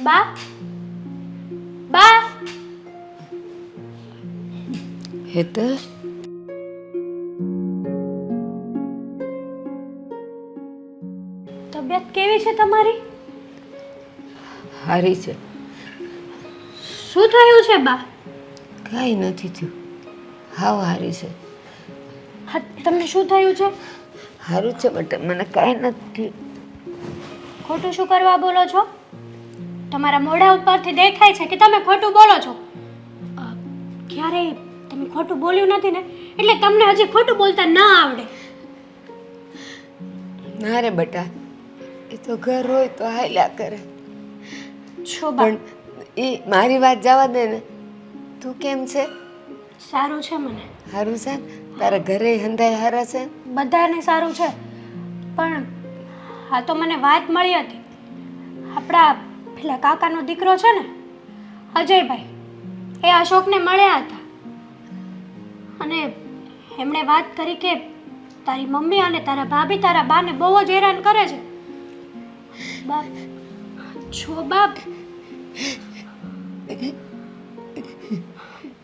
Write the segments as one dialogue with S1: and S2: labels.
S1: બા બા
S2: હેતલ
S1: તબિયત કેવી છે તમારી?
S2: હારી છે.
S1: શું થયું છે બા?
S2: કાંઈ નથી થયું. હાવ હારી છે.
S1: હા તમને શું થયું છે?
S2: સારું છે બટ મને કાંઈ નથી.
S1: ખોટું શું કરવા બોલો છો? તમારા મોઢા ઉપરથી દેખાય છે કે તમે ખોટું બોલો છો. ક્યારેય તમે ખોટું બોલ્યું નથી ને? એટલે તમને હજી ખોટું બોલતા ના આવડે.
S2: ના રે બટા એ તો ઘર હોય તો હાલ્યા કરે.
S1: છો
S2: પણ એ મારી વાત જવા દે ને તું કેમ છે?
S1: સારું છે મને.
S2: સારું છે? તારા ઘરે હંધાય હારા છે?
S1: બધાને સારું છે. પણ હા તો મને વાત મળી હતી. આપણા પેલા કાકાનો દીકરો છે ને, અજયભાઈ, એ અશોકને મળ્યા હતા. અને એમણે વાત કરી કે તારી મમ્મી અને તારા ભાભી તારા બાને બહુ જ હેરાન કરે છે. બાપ છો બાપ.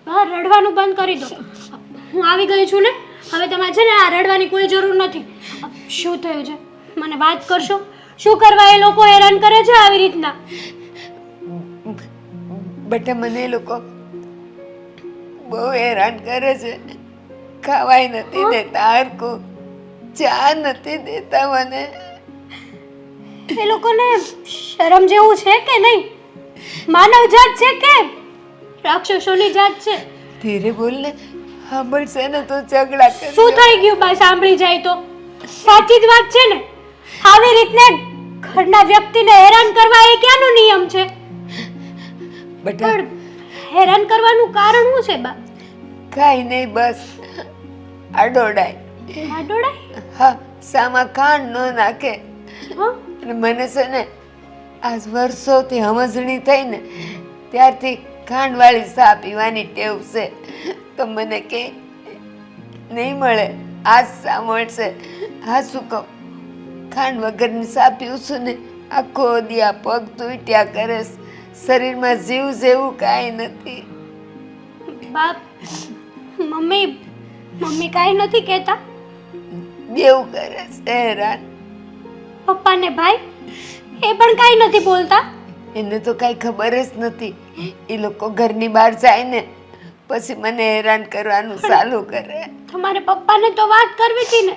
S1: બા, રડવાનું બંધ કરી દો. હું આવી ગઈ છું ને, હવે તમારે છે ને આ રડવાની કોઈ જરૂર નથી. શું થયું છે? મને વાત કરશો? શું કરવા એ લોકો હેરાન કરે છે આવી રીતના?
S2: બટા મને એ લોકો બહુ હેરાન કરે છે. ખાવાય નથી દેતા હરકું ચા નથી દેતા મને.
S1: એ લોકોને શરમ જેવું છે કે નહીં? માનવ જાત છે કે રાક્ષસોની જાત છે?
S2: ધીરે બોલ ને સાંભળશે ને તો ઝઘડા
S1: શું થઈ ગયું? બા સાંભળી જાય તો. સાચી જ વાત છે ને? આવી રીતને ઘરના વ્યક્તિને હેરાન કરવા એ ક્યાંનો નિયમ છે?
S2: બટા.
S1: પણ હેરાન કરવાનું કારણ શું છે બા?
S2: કાંઈ નહીં બસ. આડોડાય.
S1: આડોડાય?
S2: હા સામા ખાંડ ન નાખે. અને મને છે ને આ વર્ષોથી સમજણી થઈ ને ત્યારથી ખાંડવાળી સા પીવાની ટેવ છે. તો મને કે નહીં મળે. આજ ચા મળશે હા શું કહું? ખાંડ વગરની ચા પીવું છું ને આખો દી આ પગ તૂટ્યા કરે શરીરમાં જીવ જેવું કાંઈ નથી.
S1: બાપ મમ્મી મમ્મી કાંઈ નથી કહેતા?
S2: બેવું કરે છે હેરાન.
S1: પપ્પા ને ભાઈ એ પણ કાંઈ નથી બોલતા?
S2: એને તો કાંઈ ખબર જ નથી. એ લોકો ઘરની બહાર જાય ને પછી મને હેરાન કરવાનું ચાલુ કરે.
S1: તમારે પપ્પાને તો વાત કરવી હતી ને?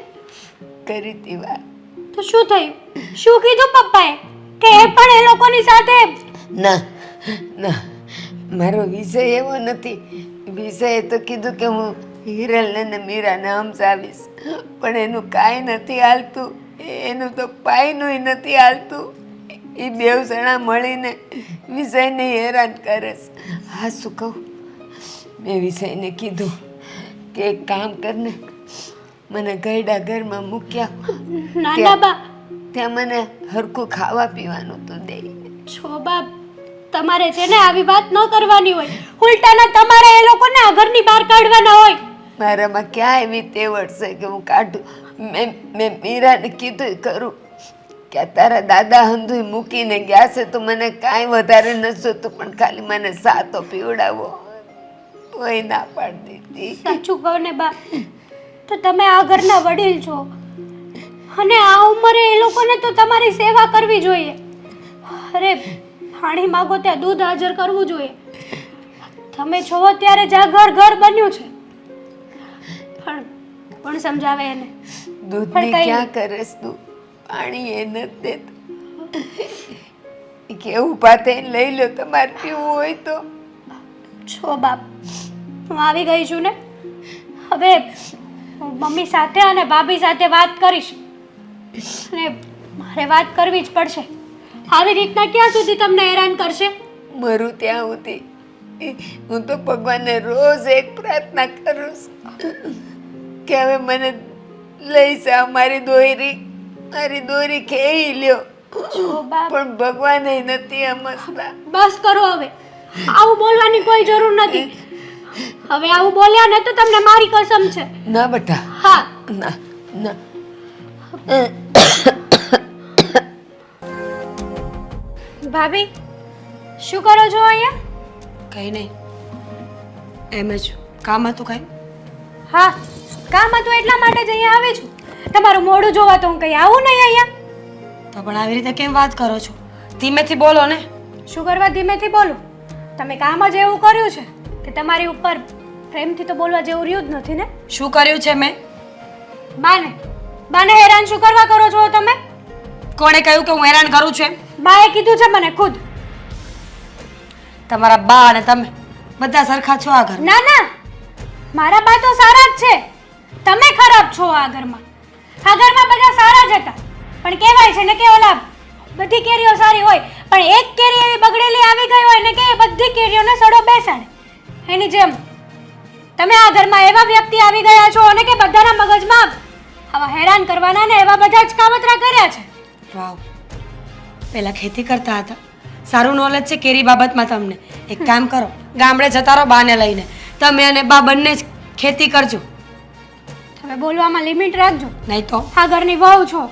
S2: કરી તી વાત.
S1: તો શું થયું? શું કીધું પપ્પાએ? કે એ પણ એ લોકોની સાથે?
S2: ના ના, મારો વિષય એવો નથી. વિષયે તો કીધું કે હું હિરલને ને મીરાને હમસાવીશ પણ એનું કાંઈ નથી હાલતું. એનું તો પાયનું નથી હાલતું. એ બેવ જણા મળીને વિષયને હેરાન કરે છે. હા, શું કહું? મેં વિષયને કીધું કે એક કામ કરને મને ગયડા ઘરમાં મૂક્યા.
S1: નાના બા.
S2: ત્યાં મને હરખું ખાવા પીવાનું તો દે.
S1: છો બાપ તમારે છે ને આવી વાત ન કરવાની હોય. ઉલટાના તમારે એ લોકોને ઘરની બહાર કાઢવાના હોય.
S2: મારામાં ક્યાં એવી તેવડ છે કે હું કાઢું? મેં મેં મીરાને કીધું કરું કે તારા દાદા હંધુય મૂકીને ગયા છે તો મને કાંઈ વધારે ન જોતું પણ ખાલી મને સાતો પીવડાવો. કોઈ ના પાડી દીધી
S1: સાચું કહો ને બા. તો તમે આ ઘરના વડીલ છો. અને આ ઉંમરે એ લોકોને તો તમારી સેવા કરવી જોઈએ. અરે પાણી માગો ત્યાં દૂધ હાજર કરવું જોઈએ. તમે છો ત્યારે જ આ ઘર ઘર બન્યું છે. પણ કોણ સમજાવે એને. પણ કઈ
S2: ક્યાં કરેસ તું? પાણી એ નથી દેત. કેવું પાતે લઈ લો તમારે પીવું હોય તો.
S1: છો બાપ હું આવી ગઈ છું ને. હવે હું મમ્મી સાથે અને ભાભી સાથે વાત કરીશ. અને મારે વાત કરવી જ પડશે. આવી રીતના ક્યાં સુધી તમને હેરાન કરશે?
S2: મરું ત્યાં સુધી. હું તો ભગવાનને રોજ એક પ્રાર્થના કરું છું કે હવે મને લઈ જા મારી દોરી મારી દોરી ખેઈ લ્યો. પણ ભગવાને નથી સમજતા.
S1: બસ કરો હવે. આવું બોલવાની કોઈ જરૂર નથી. હવે આવું બોલ્યા ને તો તમને મારી કસમ છે.
S2: ના બેટા.
S1: હા.
S2: ના ના.
S1: ભાભી શું કરો છો અહીંયા?
S3: કંઈ નહીં એમ જ. કામ હતું કઈ?
S1: હા કામ હતું એટલા માટે જ અહીંયા આવી છું. તમારું મોઢું જોવા તો હું કંઈ આવું નહીં અહીંયા.
S3: તો પણ આવી રીતે કેમ વાત કરો છો? ધીમેથી બોલો ને.
S1: શું કરવા ધીમેથી બોલું? તમે કામ જ એવું કર્યું છે. કે તમારી ઉપર પ્રેમથી તો બોલવા જેવું રહ્યું જ નથી ને?
S3: શું કર્યું છે મેં?
S1: બાને બાને હેરાન શું કરવા કરો છો તમે?
S3: કોણે કહ્યું કે હું હેરાન કરું છું એમ?
S1: બાએ કીધું છે મને ખુદ.
S3: તમારા બા અને તમે બધા સરખા છો આ ઘર
S1: ના ના. મારા બા તો સારા જ છે. તમે ખરાબ છો આ ઘરમાં. આ ઘરમાં બધા સારા જ હતા. પણ કહેવાય છે ને કે ઓલા બધી કેરીઓ સારી હોય પણ એક કેરી એવી બગડેલી આવી ગઈ હોય ને કે એ બધી કેરીઓને સડો બેસાડે. એની જેમ. તમે આ ઘરમાં એવા વ્યક્તિ આવી ગયા છો અને કે બધાના મગજમાં આવા હેરાન કરવાના ને એવા બધા જ કાવતરા કર્યા છે.
S3: વાવ. પહેલાં ખેતી કરતા હતા. સારું નોલેજ છે કેરી બાબતમાં તમને. એક કામ કરો ગામડે જતા રહો બાને લઈને. તમે અને બા બંને જ ખેતી કરજો.
S1: તમે બોલવામાં લિમિટ રાખજો.
S3: નહીં તો?
S1: આ ઘરની વહુ છો.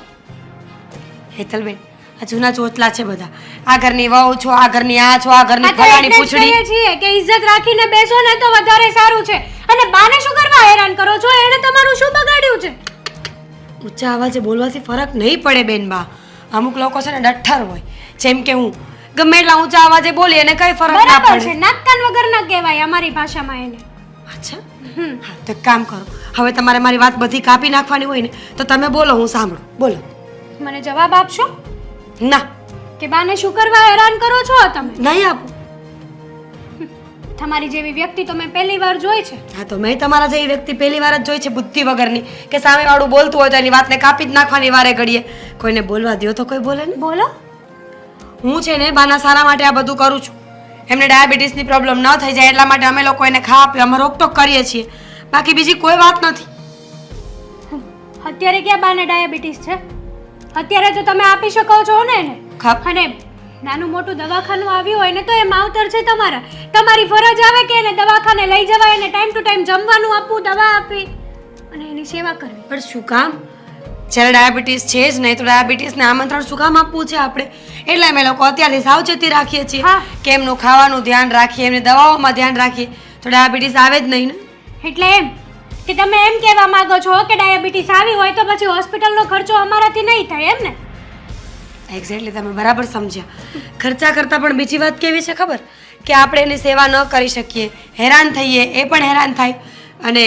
S3: હેતલબેન આ જૂના ચોટલા છે બધા. આ ઘરની વહુ છો આ ઘરની આ છો આ ઘરની ફલાણી પૂછડી.
S1: છીએ કે ઇજ્જત રાખીને બેસો ને તો વધારે સારું છે. અને બાને શું કરવા હેરાન કરો છો? એણે તમારું શું બગાડ્યું છે?
S3: ઊંચા અવાજે બોલવાથી ફરક નહીં પડે બેન બા. અમુક લોકો છે ને ડઠ્ઠર હોય. જેમ કે હું. ગમે એટલા ઊંચા અવાજે બોલી અને કઈ ફરક ના પડે.
S1: નાક વગર ના કહેવાય અમારી ભાષામાં એને.
S3: અચ્છા. હા તો કામ કરો. હવે તમારે મારી વાત બધી કાપી નાખવાની હોય ને તો તમે બોલો હું સાંભળું. બોલો.
S1: મને જવાબ આપશો?
S3: ના.
S1: કે બાને શું કરવા હેરાન કરો છો તમે?
S3: નહીં આપું.
S1: તમારી જેવી વ્યક્તિ તો મેં પહેલી વાર જોઈ છે.
S3: હા તો મેં તમારા જેવી વ્યક્તિ પહેલી વાર જ જોઈ છે બુદ્ધિ વગરની. કે સામેવાળું બોલતું હોય તો એની વાતને કાપી જ નાખવાની વારે ઘડીએ. કોઈને બોલવા દ્યો તો કોઈ બોલે ને?
S1: બોલો.
S3: હું છે ને બાના સારા માટે આ બધું કરું છું. એમને ડાયાબિટીસની પ્રોબ્લેમ ન થઈ જાય એટલા માટે અમે લોકો એને ખાવા પીવામાં રોકટોક કરીએ છીએ. બાકી બીજી કોઈ વાત નથી.
S1: અત્યારે ક્યાં બાને ડાયાબિટીસ છે? અત્યારે તો તમે આપી શકો છો ને એને.
S3: ખપ
S1: અને નાનું મોટું દવાખાનું આવ્યું હોય ને તો એ માવતર છે તમારા. તમારી ફરજ આવે કે એને દવાખાને લઈ જવાય એને ટાઈમ ટુ ટાઈમ જમવાનું આપવું દવા આપવી. અને એની સેવા કરવી.
S3: પણ શું કામ? જ્યારે ડાયાબિટીસ છે જ નહીં તો ડાયાબિટીસને આમંત્રણ શું કામ આપવું છે આપણે? એટલે અમે લોકો અત્યારથી સાવચેતી રાખીએ છીએ
S1: હા.
S3: કે એમનું ખાવાનું ધ્યાન રાખીએ એમની દવાઓમાં ધ્યાન રાખીએ. તો ડાયાબિટીસ આવે જ નહીં ને?
S1: એટલે એમ. કે તમે એમ કહેવા માંગો છો કે ડાયાબિટીસ આવી હોય તો પછી હોસ્પિટલનો ખર્ચો અમારાથી નહીં થાય એમ ને?
S3: એક્ઝેક્ટલી તમે બરાબર સમજ્યા. ખર્ચા કરતાં પણ બીજી વાત કેવી છે ખબર? કે આપણે એની સેવા ન કરી શકીએ હેરાન થઈએ એ પણ હેરાન થાય. અને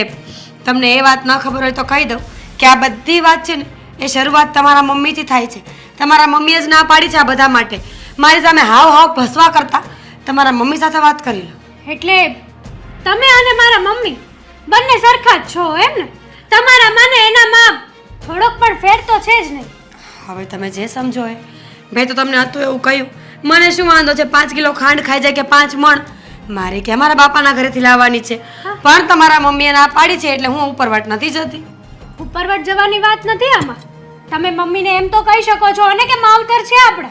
S3: તમને એ વાત ન ખબર હોય તો કહી દઉં કે આ બધી વાત છે ને એ શરૂઆત તમારા મમ્મીથી થાય છે. તમારા મમ્મીએ જ ના પાડી છે આ બધા માટે. મારી સામે હાવ હાવ ભસવા કરતાં. તમારા મમ્મી સાથે વાત કરી લો.
S1: એટલે તમે અને મારા મમ્મી? બંને સરખા જ છો એમ ને? તમારા મને એનામાં થોડોક પણ ફેર તો છે જ નહીં.
S3: હવે તમે જે સમજો એ. મેં તો તમને હતું એવું કહ્યું. મને શું વાંધો છે પાંચ કિલો ખાંડ ખાઈ જાય કે પાંચ મણ? મારે કે અમારા બાપાના ઘરેથી લાવવાની છે. પણ તમારા મમ્મીએ ના પાડી છે એટલે હું ઉપરવાટ નથી જતી.
S1: ઉપરવટ જવાની વાત નથી આમાં? તમે મમ્મીને એમ તો કહી શકો છો અને કે માવતર છે આપણે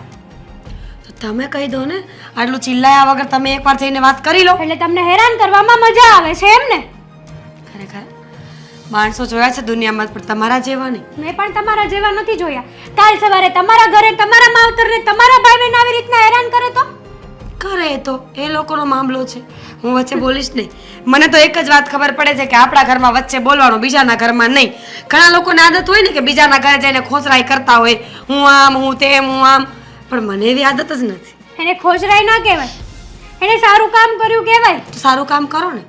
S3: તો તમે કહી દો ને. આટલું ચિલ્લાયા વગર તમે એકવાર જઈને વાત કરી લો.
S1: એટલે તમને હેરાન કરવામાં મજા આવે છે એમ ને?
S3: માણસો જોયા છે દુનિયામાં પણ તમારા જેવા નહીં.
S1: મેં પણ તમારા જેવા નથી જોયા. કાલ સવારે તમારા ઘરે તમારા માવતરને તમારા ભાઈ બહેન આવી રીતના હેરાન કરે તો?
S3: કરે એ તો એ લોકોનો મામલો છે. હું વચ્ચે બોલીશ નહીં. મને તો એક જ વાત ખબર પડે છે કે આપણા ઘરમાં વચ્ચે બોલવાનું બીજાના ઘરમાં નહીં. ઘણા લોકોને આદત હોય ને કે બીજાના ઘરે જઈને ખોસરાઈ કરતા હોય. હું આમ હું તેમ હું આમ. પણ મને એવી આદત જ નથી.
S1: એને ખોસરાઈ ના કહેવાય. એને સારું કામ કર્યું કહેવાય.
S3: તો સારું કામ કરો ને.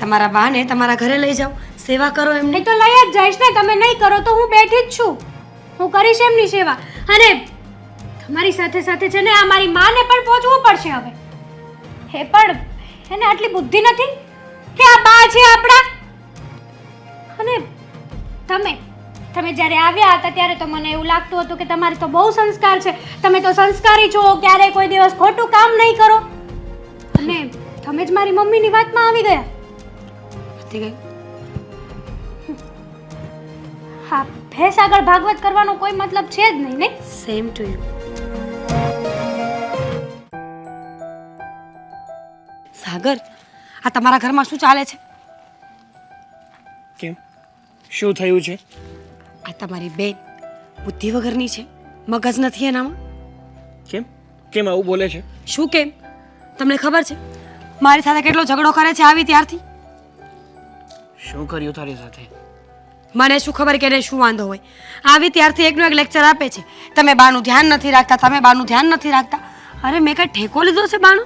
S3: તમારા બાને તમારા ઘરે લઈ જાઓ. સેવા કરો એમની?
S1: નહીં તો લઈ જ જઈશ ને. તમે નહીં કરો તો હું બેઠી જ છું. હું કરીશ એમની સેવા. અને તમારી સાથે સાથે છે ને આ મારી માને પણ પહોંચવું પડશે હવે. હે પણ એને આટલી બુદ્ધિ નથી? કે આ બા છે આપણા? અને તમે તમે જ્યારે આવ્યા હતા ત્યારે તો મને એવું લાગતું હતું કે તમારે તો બહુ સંસ્કાર છે. તમે તો સંસ્કારી છો ક્યારેય કોઈ દિવસ ખોટું કામ નહીં કરો. અને તમે જ મારી મમ્મીની વાતમાં આવી ગયા.
S3: ગઈ.
S1: હા ભેંસ આગળ ભાગવત કરવાનો કોઈ મતલબ છે જ નહીં નહીં?
S3: સેમ ટુ યુ સાગર આ તમારા ઘરમાં શું ચાલે છે?
S4: કેમ? શું થયું છે?
S3: આ તમારી બેન બુદ્ધિ વગરની છે મગજ નથી એનામાં?
S4: કેમ? કેમ આવું બોલે છે?
S3: શું કેમ? તમને ખબર છે? મારી સાથે કેટલો ઝઘડો કરે છે આવી ત્યારથી?
S4: શું કર્યું તારી સાથે?
S3: મને શું ખબર કે એને શું વાંધો હોય? આવી ત્યારથી એકનો એક લેક્ચર આપે છે. તમે બાનું ધ્યાન નથી રાખતા તમે બાનું ધ્યાન નથી રાખતા. અરે મેં કાંઈ ઠેકો લીધો છે બાનો?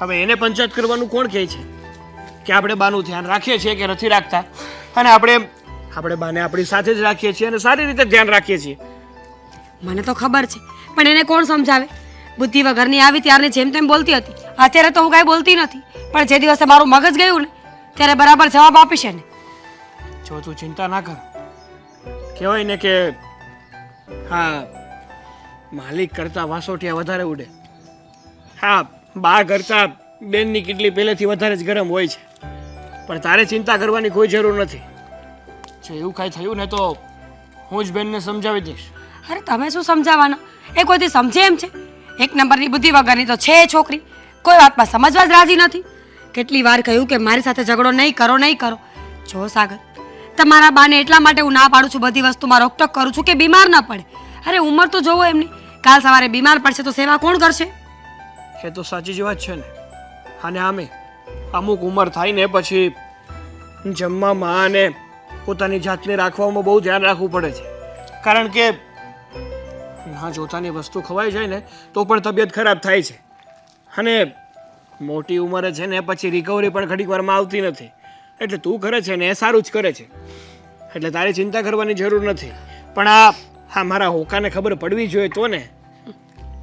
S4: હવે એને પંચાયત કરવાનું કોણ કહે છે? કે આપણે બાનું ધ્યાન રાખીએ છીએ કે નથી રાખતા? અને આપણે આપણે બાને આપણી સાથે જ રાખીએ છીએ અને સારી રીતે ધ્યાન રાખીએ છીએ.
S3: મને તો ખબર છે પણ એને કોણ સમજાવે? બુદ્ધિ વગરની આવી ત્યારની જેમ તેમ બોલતી હતી. અત્યારે તો હું કાંઈ બોલતી નથી. પણ જે દિવસે મારું મગજ ગયું ને ત્યારે બરાબર જવાબ આપીશ એને
S4: જો તું ચિંતા ના કર. કહેવાય ને કે હા, માલિક કરતા વાસોટિયા વધારે ઉડે. હા, બા કરતા બેનની કેટલી પહેલેથી વધારે જ ગરમ હોય છે. પણ તારે ચિંતા કરવાની કોઈ જરૂર નથી. જો એવું કાંઈ થયું ને તો હું જ બેનને સમજાવી દઈશ.
S3: અરે તમે શું સમજાવવાના? એ કોઈથી સમજે એમ છે? એક નંબરની બુદ્ધિ વગરની તો છે છોકરી. કોઈ વાતમાં સમજવા જ રાજી નથી. કેટલી વાર કહ્યું કે મારી સાથે ઝઘડો નહીં કરો નહીં કરો. જો સાગર તમારા બાને એટલા માટે હું ના પાડું છું, બધી વસ્તુમાં રોકટોક કરું છું કે બીમાર ન પડે. અરે, ઉંમર તો જોવો એમની. કાલ સવારે બીમાર પડશે તો સેવા કોણ કરશે?
S4: એ તો સાચી જ વાત છે ને. અને આમે, અમુક ઉંમર થાય ને પછી જમવામાં અને પોતાની જાતને રાખવામાં બહુ ધ્યાન રાખવું પડે છે. કારણ કે ના જોતાની વસ્તુ ખવાઈ જાય ને, તો પણ તબિયત ખરાબ થાય છે. અને મોટી ઉંમરે છે ને, પછી રિકવરી પણ ઘડીક વારમાં આવતી નથી. એટલે તું કરે છે ને એ સારું જ કરે છે. એટલે તારે ચિંતા કરવાની જરૂર નથી. પણ આ હા મારા હોકાને ખબર પડવી જોઈએ તો ને.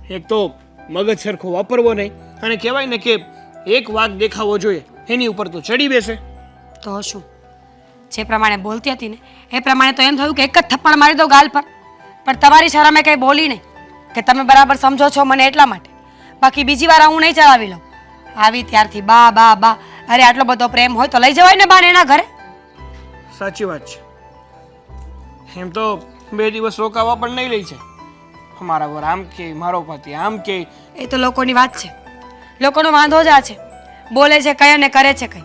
S4: એક તો મગજ સરખો વાપરવો નહીં અને કહેવાય ને કે એક વાઘ દેખાવો જોઈએ. એની ઉપર તો ચડી બેસે.
S3: તો શું? જે પ્રમાણે બોલતી હતી ને, એ પ્રમાણે તો એમ થયું કે એક જ થપ્પડ મારી દો ગાલ પર. પણ તમારી શરમે કંઈ બોલી નહીં. કે તમે બરાબર સમજો છો મને એટલા માટે. બાકી બીજી વાર હું નહીં ચલાવી લઉં. આવી ત્યારથી બા બા બા અરે આટલો બધો પ્રેમ હોય તો લઈ જવાય ને બાને એના ઘરે?
S4: સાચી વાત છે. એમ તો બે દિવસ રોકાવા પણ નહીં લઈ છે. મારા વર આમ કે મારો પતિ આમ કે.
S3: એ તો લોકોની વાત છે. લોકોનો વાંધો જ આ છે. બોલે છે કઈ અને કરે છે કઈ.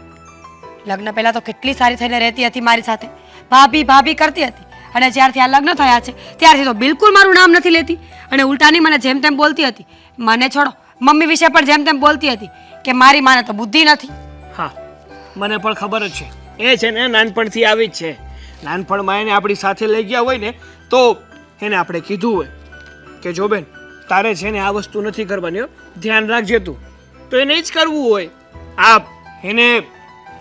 S3: લગ્ન પહેલાં તો કેટલી સારી થઈને રહેતી હતી મારી સાથે. ભાભી ભાભી કરતી હતી. અને જ્યારથી આ લગ્ન થયા છે ત્યારથી તો બિલકુલ મારું નામ નથી લેતી. અને ઉલટાની મને જેમ તેમ બોલતી હતી. મને છોડો મમ્મી વિશે પણ જેમ તેમ બોલતી હતી કે મારી માને તો બુદ્ધિ નથી.
S4: મને પણ ખબર જ છે. એ છે ને નાનપણથી આવી જ છે. નાનપણમાં એને આપણી સાથે લઈ ગયા હોય ને, તો એને આપણે કીધું હોય કે જો બેન તારે છે ને આ વસ્તુ નથી કરવાની ધ્યાન રાખજે તું. તો એને જ કરવું હોય. આ એને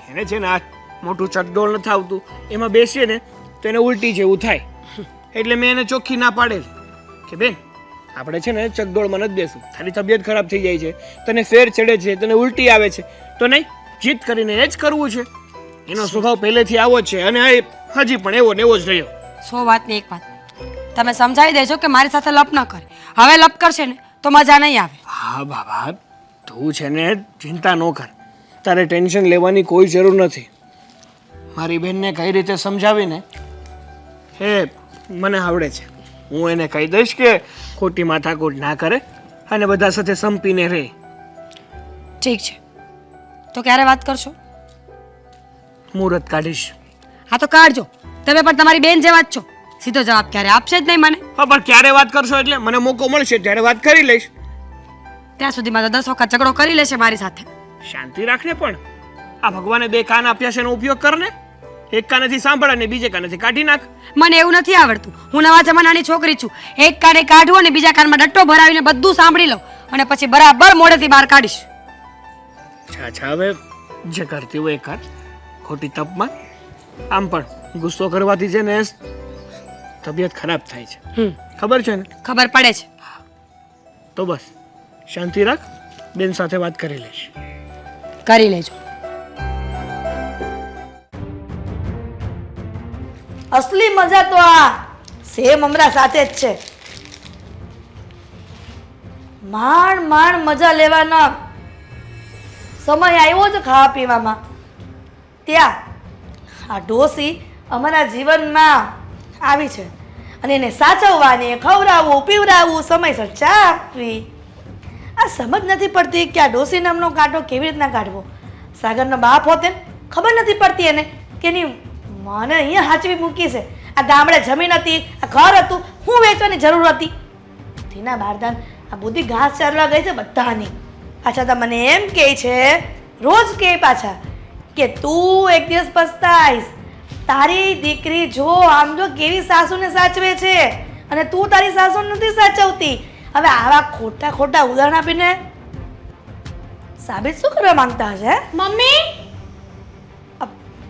S4: એને છે ને આ મોટું ચકડોળ નથી આવતું. એમાં બેસીએ ને, તો એને ઉલટી જેવું થાય. એટલે મેં એને ચોખ્ખી ના પાડેલ કે, બેન, આપણે છે ને ચકડોળમાં નથી બેસવું. તારી તબિયત ખરાબ થઈ જાય છે. તને ફેર ચડે છે, તને ઉલટી આવે છે. તો નહીં જીત કરીને એ જ કરવું છે. એનો સ્વભાવ પહેલેથી આવો જ છે અને આ હજી પણ એવો ને એવો જ રહ્યો.
S3: સો વાતની એક વાત. તમે સમજાવી દેજો કે મારી સાથે લપ ન કરે. હવે લપ કરશે ને તો મજા નહીં આવે.
S4: હા બાબા તું છે ને ચિંતા ન કર. તારે ટેન્શન લેવાની કોઈ જરૂર નથી. મારી બહેનને કઈ રીતે સમજાવીને? એ મને આવડે છે. હું એને કહી દઈશ કે ખોટી માથાકૂટ ના કરે અને બધા સાથે સંપીને રહે.
S3: ઠીક છે. તો ક્યારે વાત કરશો?
S4: મુહૂર્ત કાઢીશ.
S3: હા તો કાઢજો. તમે પણ તમારી બેન જેવા જ છો. સીધો જવાબ ક્યારે આપશે જ નહીં મને.
S4: હા પણ ક્યારે વાત કરશો એટલે? મને મોકો મળશે ત્યારે વાત કરી લઈશ.
S3: ત્યાં સુધીમાં તો દસ વખત ઝઘડો કરી લેશે મારી સાથે.
S4: શાંતિ રાખને પણ. આ ભગવાને બે કાન આપ્યા છે એનો ઉપયોગ કરને. એક કાનેથી સાંભળ અને બીજે કાનેથી કાઢી નાખ.
S3: મને એવું નથી આવડતું. હું નવા જમાનાની છોકરી છું. એક કાને કાઢવો અને બીજા કાનમાં ડટ્ટો ભરાવીને બધું સાંભળી લઉં. અને પછી બરાબર મોઢેથી બહાર કાઢીશ.
S4: અચ્છા અચ્છા. હવે જે કરતી હોય એ કર. ખોટી તપમાં. આમ પણ ગુસ્સો કરવાથી છે ને તબિયત ખરાબ થાય છે. ખબર છે ને?
S3: ખબર પડે છે.
S4: તો બસ. શાંતિ રાખ. બેન સાથે વાત કરી લઈશ.
S3: કરી લેજો.
S5: અસલી મજા તો આ સેમ હમણાં સાથે જ છે. માંડ માંડ મજા લેવાનો સમય આવ્યો છે ખાવા પીવામાં. ત્યાં આ ડોસી અમારા જીવનમાં આવી છે. અને એને સાચવવાની, ખવડાવવું, પીવડાવવું સમયસર ચા આપવી આ સમજ નથી પડતી કે આ ડોસી નામનો કાંટો કેવી રીતના કાઢવો સાગરનો બાપ હોતે ખબર નથી પડતી એને કે એની મને અહીંયા હાચવી મૂકી છે. આ ગામડે જમીન હતી, આ ઘર હતું, હું વેચવાની જરૂર હતી. તેના બારદાન આ બુદ્ધિ ઘાસ ચારવા ગઈ છે બધાની. પાછા તમને એમ કહે છે રોજ કહે પાછા કે તું એક દિવસ પસ્તાઈશ. તારી દીકરી જો આમ જો કેવી સાસુને સાચવે છે અને તું તારી સાસુને નથી સાચવતી. હવે આવા ખોટા ખોટા ઉદાહરણ આપીને સાબિત શું કરવા માંગતા હશે?
S1: મમ્મી?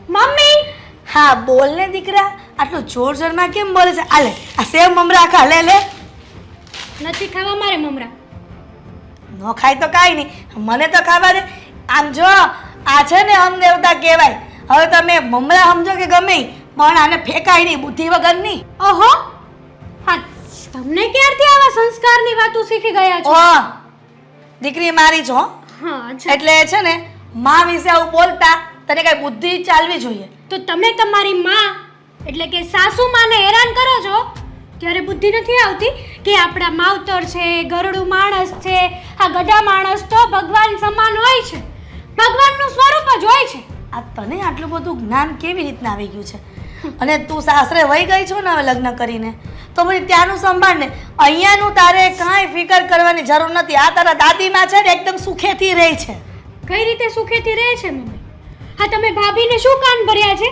S1: મમ્મી?
S5: હા બોલ ને દીકરા આટલું જોર જોરમાં કેમ બોલે છે? આલે આ સેવ મમરા ખા લે લે.
S1: નથી ખાવા મારે મમરા.
S5: ન ખાય તો કાંઈ નહીં. મને તો ખાવા દે. આમ જો આ છે ને અમ દેવતા કહેવાય. હવે તમે મમરા સમજો કે ગમે પણ આને ફેંકાય નહીં બુદ્ધિ વગરની
S1: ઓહો! હા તમને ક્યારથી આવા સંસ્કારની વાતો શીખી ગયા છો?
S5: દીકરી મારી છો
S1: હા અચ્છા.
S5: એટલે છે ને માં વિશે આવું બોલતા તને કઈ બુદ્ધિ ચાલવી જોઈએ.
S1: તો તમે તમારી માં એટલે કે સાસુ માને હેરાન કરો છો? ત્યારે બુદ્ધિ નથી આવતી કે આપણા માવતર છે ગરડું માણસ છે આ ગધા માણસ તો ભગવાન સમાન હોય છે. ભગવાનનું સ્વરૂપ જ હોય છે.
S5: આ તને આટલું બધું જ્ઞાન કેવી રીતના આવી ગયું છે? અને તું સાસરે વહી ગઈ છો ને હવે લગ્ન કરીને? તો પછી ત્યાંનું સંભાળ ને અહીંયાનું તારે કાંઈ ફિકર કરવાની જરૂર નથી. આ તારા દાદીમાં છે ને એકદમ સુખેથી રહે છે.
S1: કઈ રીતે સુખેથી રહે છે મમ્મી? હા તમે ભાભીને શું કાન ભર્યા છે?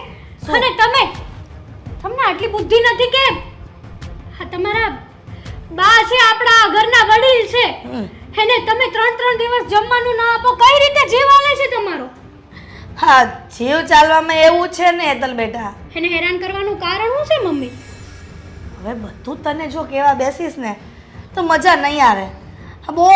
S1: અને તમે? તમને આટલી બુદ્ધિ નથી કે હા તમારા બા છે આપણા ઘરના વડીલ છે. એને તમે ત્રણ ત્રણ દિવસ જમવાનું ના આપો કઈ રીતે જીવ હાલે છે તમારો?
S5: હા જીવ ચાલવામાં એવું છે ને એતલ બેટા.
S1: એને હેરાન કરવાનું કારણ શું છે મમ્મી?
S5: હવે બધું તને જો કહેવા બેસીસ ને તો મજા નહીં આવે. બહુ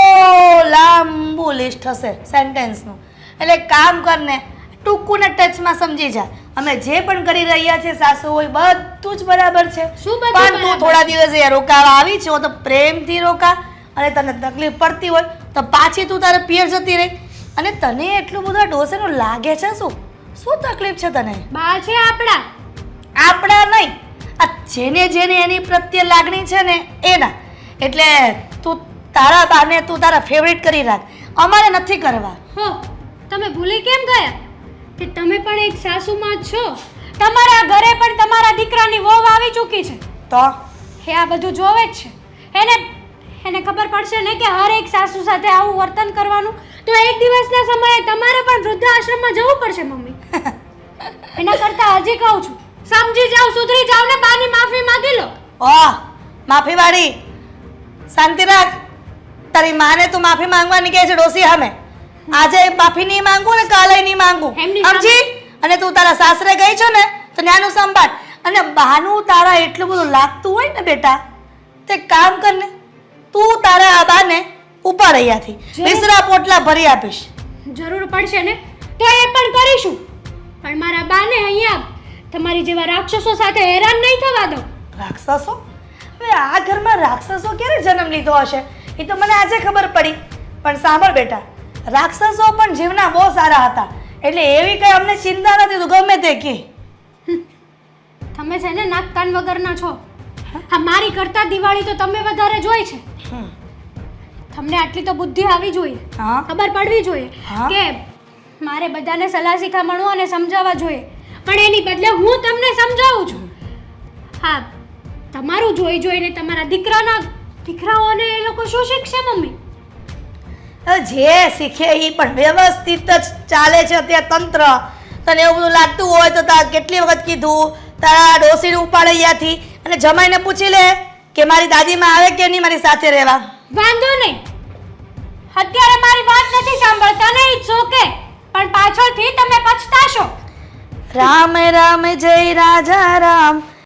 S5: લાંબુ લિસ્ટ હશે સેન્ટેન્સનું એટલે કામ કરને ટૂંકું ટચમાં સમજી જા. અમે જે પણ કરી રહ્યા છે સાસુ હોય બધું જ બરાબર છે.
S1: શું
S5: પણ તું થોડા દિવસ અહીંયા રોકાવા આવી છે તો પ્રેમથી રોકા. અને તને તકલીફ પડતી હોય તો પાછી તું તારે પિયર જતી રહી. અને તને એટલું બધું ડોસેનું લાગે છે શું? શું તકલીફ છે તને?
S1: બા છે આપણા.
S5: આપણા નહીં. આ જેને જેને એની પ્રત્યે લાગણી છે ને એના. એટલે તું તારા બાને તું તારા ફેવરિટ કરી રાખ. અમારે નથી કરવા.
S1: હો તમે ભૂલી કેમ ગયા? કે તમે પણ એક સાસુમાં છો? તમારા ઘરે પણ તમારા દીકરાની વહુ આવી ચૂકી છે?
S5: તો?
S1: એ આ બધું જોવે જ છે. એને એને ખબર પડશે ને કે હર એક સાસુ સાથે આવું વર્તન કરવાનું? તો એક દિવસના સમયે તમારે પણ વૃદ્ધાશ્રમમાં જવું પડશે મમ્મી. એના કરતાં હજી કહું છું સમજી જાવ સુધરી જાવ ને બાની માફી માંગી લો.
S5: ઓ માફી વાળી શાંતિ રાખ. તારી માને તું માફી માંગવાની કહે છે ડોસી સામે. આજે માફી નહીં માંગુ ને કાલે નહીં માંગુ.
S1: એમની
S5: સમજી? અને તું તારા સાસરે ગઈ છો ને તો નાનું સંભાળ. અને બહાનું તારા એટલું બધું લાગતું હોય ને બેટા તે કામ કર ને. તું તારા આ બાને ઉપાડ અહીંયાથી વિસરા પોટલા ભરી આપીશ.
S1: જરૂર પડશે ને તો એ પણ કરીશું. પણ મારા બાને અહીંયા તમારી જેવા રાક્ષસો સાથે હેરાન નહીં થવા દો.
S5: રાક્ષસો? હવે આ ઘરમાં રાક્ષસો ક્યારે જન્મ લીધો હશે? એ તો મને આજે ખબર પડી. પણ સાંભળ બેટા રાક્ષસો પણ જીવના બહુ સારા હતા. એટલે એવી કઈ અમને ચિંતા નથી તો ગમે તે કે
S1: તમે છે ને નાક કાન વગરના છો. હા? મારી કરતા દિવાળી તો તમે વધારે જોઈ છે. તમને આટલી તો બુદ્ધિ આવી જોઈએ. ખબર પડવી જોઈએ કે મારે બધાને સલાહ શિખામણો અને સમજાવવા જોઈએ. પણ એની બદલે હું તમને સમજાવું છું. હા તમારું જોઈ જોઈને તમારા દીકરાના દીકરાઓને એ લોકો શું શીખશે મમ્મી?
S5: જે શીખે એ પણ વ્યવસ્થિત જ ચાલે છે અત્યારે તંત્ર. તને એવું બધું લાગતું હોય તો તાર કેટલી વખત કીધું? તારા ડોસીને ઉપાડે અહીંયાથી અને જમાઈને પૂછી લે કે મારી દાદીમાં આવે કે નહીં મારી સાથે રહેવા.
S1: વાંધો નહીં. અત્યારે મારી વાત નથી સાંભળતા ને ઇટ્સ ઓકે પણ પાછળથી તમે પછતાશો.
S5: રામ રામ જય રાજા રામ.